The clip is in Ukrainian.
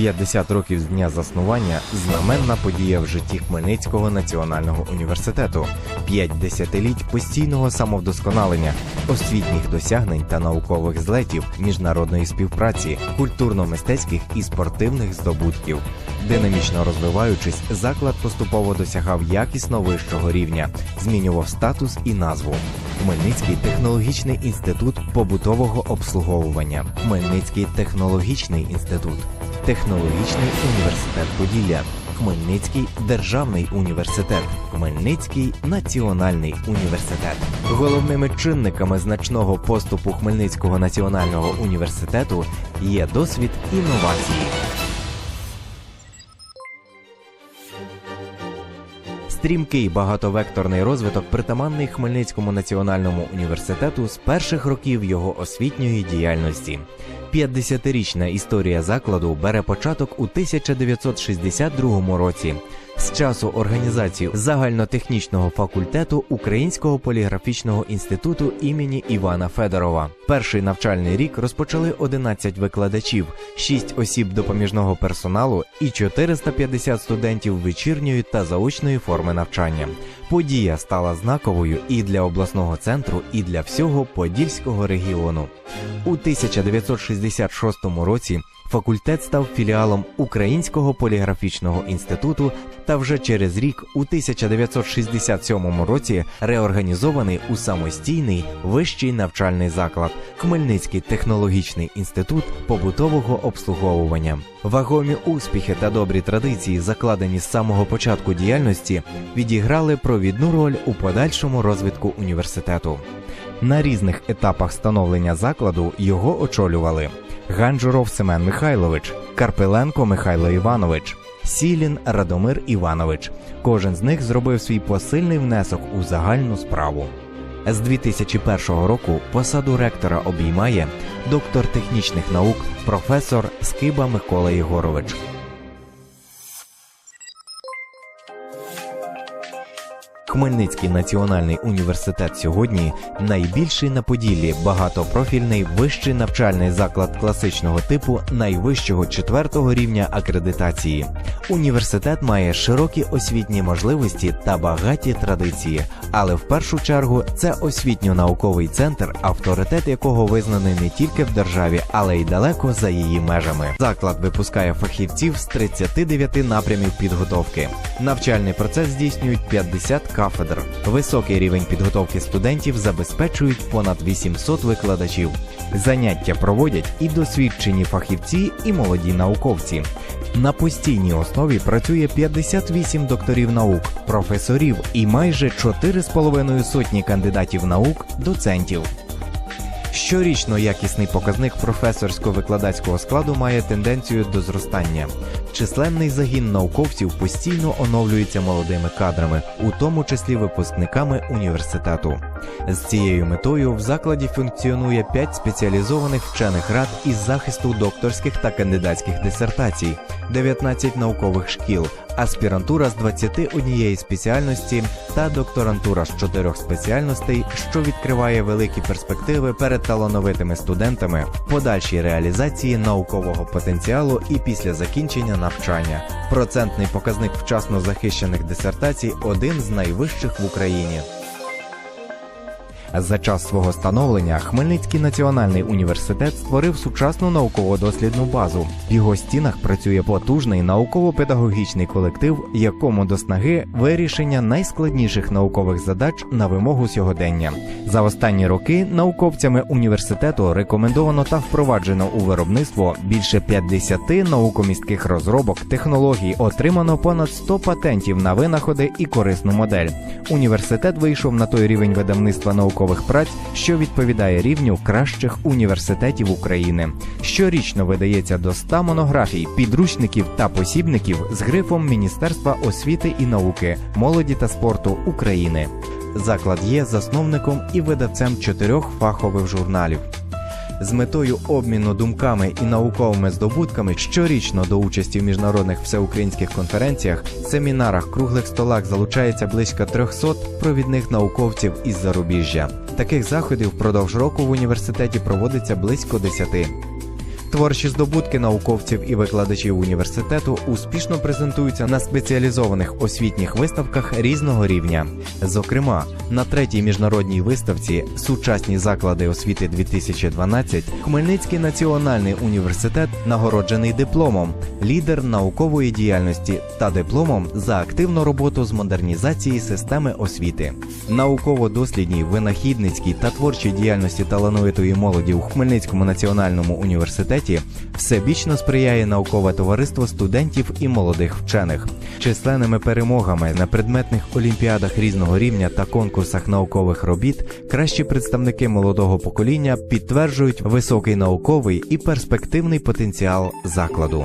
50 років з дня заснування знаменна подія в житті Хмельницького національного університету, 5 десятиліть постійного самовдосконалення, освітніх досягнень та наукових злетів, міжнародної співпраці, культурно-мистецьких і спортивних здобутків. Динамічно розвиваючись, заклад поступово досягав якісно вищого рівня, змінював статус і назву. Хмельницький технологічний інститут побутового обслуговування, Хмельницький технологічний інститут, Технологічний університет Поділля, Хмельницький державний університет, Хмельницький національний університет. Головними чинниками значного поступу Хмельницького національного університету є досвід інновації. Стрімкий багатовекторний розвиток притаманний Хмельницькому національному університету з перших років його освітньої діяльності. 50-річна історія закладу бере початок у 1962 році. З часу організації загальнотехнічного факультету Українського поліграфічного інституту імені Івана Федорова. Перший навчальний рік розпочали 11 викладачів, 6 осіб допоміжного персоналу і 450 студентів вечірньої та заочної форми навчання. Подія стала знаковою і для обласного центру, і для всього Подільського регіону. У 1966 році факультет став філіалом Українського поліграфічного інституту та вже через рік, у 1967 році, реорганізований у самостійний вищий навчальний заклад Хмельницький технологічний інститут побутового обслуговування. Вагомі успіхи та добрі традиції, закладені з самого початку діяльності, відіграли провідну роль у подальшому розвитку університету. На різних етапах становлення закладу його очолювали Ганджуров Семен Михайлович, Карпеленко Михайло Іванович, Сілін Радомир Іванович. Кожен з них зробив свій посильний внесок у загальну справу. З 2001 року посаду ректора обіймає доктор технічних наук, професор Скиба Микола Єгорович. Хмельницький національний університет сьогодні найбільший на Поділлі багатопрофільний вищий навчальний заклад класичного типу найвищого четвертого рівня акредитації. Університет має широкі освітні можливості та багаті традиції, але в першу чергу це освітньо-науковий центр, авторитет якого визнаний не тільки в державі, але й далеко за її межами. Заклад випускає фахівців з 39 напрямів підготовки. Навчальний процес здійснюють 50 кафедр. Високий рівень підготовки студентів забезпечують понад 800 викладачів. Заняття проводять і досвідчені фахівці, і молоді науковці. На постійній основі працює 58 докторів наук, професорів і майже 4,5 сотні кандидатів наук, доцентів. Щорічно якісний показник професорсько-викладацького складу має тенденцію до зростання. Численний загін науковців постійно оновлюється молодими кадрами, у тому числі випускниками університету. З цією метою в закладі функціонує 5 спеціалізованих вчених рад із захисту докторських та кандидатських дисертацій, 19 наукових шкіл, аспірантура з 21 спеціальності та докторантура з 4 спеціальностей, що відкриває великі перспективи перед талановитими студентами в подальшій реалізації наукового потенціалу і після закінчення навчання. Процентний показник вчасно захищених дисертацій один з найвищих в Україні. За час свого становлення Хмельницький національний університет створив сучасну науково-дослідну базу. В його стінах працює потужний науково-педагогічний колектив, якому до снаги вирішення найскладніших наукових задач на вимогу сьогодення. За останні роки науковцями університету рекомендовано та впроваджено у виробництво більше 50 наукомістких розробок, технологій, отримано понад 100 патентів на винаходи і корисну модель. Університет вийшов на той рівень видавництва наукових праць, що відповідає рівню кращих університетів України. Щорічно видається до 100 монографій, підручників та посібників з грифом Міністерства освіти і науки, молоді та спорту України. Заклад є засновником і видавцем чотирьох фахових журналів. З метою обміну думками і науковими здобутками щорічно до участі в міжнародних всеукраїнських конференціях, семінарах, круглих столах залучається близько 300 провідних науковців із зарубіжжя. Таких заходів впродовж року в університеті проводиться близько 10. Творчі здобутки науковців і викладачів університету успішно презентуються на спеціалізованих освітніх виставках різного рівня. Зокрема, на третій міжнародній виставці Сучасні заклади освіти 2012 Хмельницький національний університет нагороджений дипломом лідер наукової діяльності та дипломом за активну роботу з модернізації системи освіти. Науково-дослідній, винахідницькій та творчій діяльності талановитої молоді у Хмельницькому національному університеті всебічно сприяє наукове товариство студентів і молодих вчених. Численними перемогами на предметних олімпіадах різного рівня та конкурсах наукових робіт кращі представники молодого покоління підтверджують високий науковий і перспективний потенціал закладу.